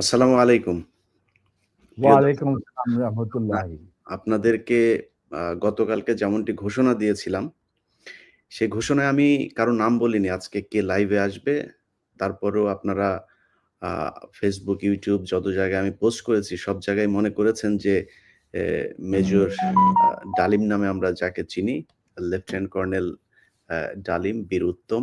আসসালামু আলাইকুম। ওয়ালাইকুম আসসালাম না, আপনাদেরকে গতকালকে যেমনটি ঘোষণা দিয়েছিলাম, সেই ঘোষণায় আমি কারও নাম বলিনি আজকে কে লাইভে আসবে। তারপরেও আপনারা Facebook, YouTube যত জায়গায় আমি পোস্ট করেছি সব জায়গায় মনে করেছেন যে মেজর ডালিম নামে আমরা যাকে চিনি, লেফটেন্যান্ট কর্নেল ডালিম বীর উত্তম।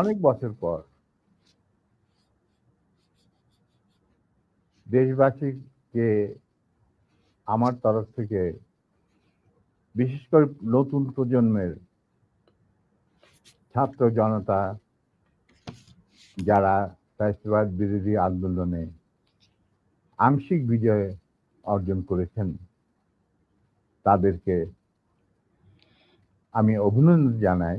অনেক বছর পর দেশবাসীকে আমার তরফ থেকে, বিশেষ করে নতুন প্রজন্মের ছাত্র জনতা, যারা ফ্যাসিবাদ বিরোধী আন্দোলনে আংশিক বিজয় অর্জন করেছেন, তাদেরকে আমি অভিনন্দন জানাই।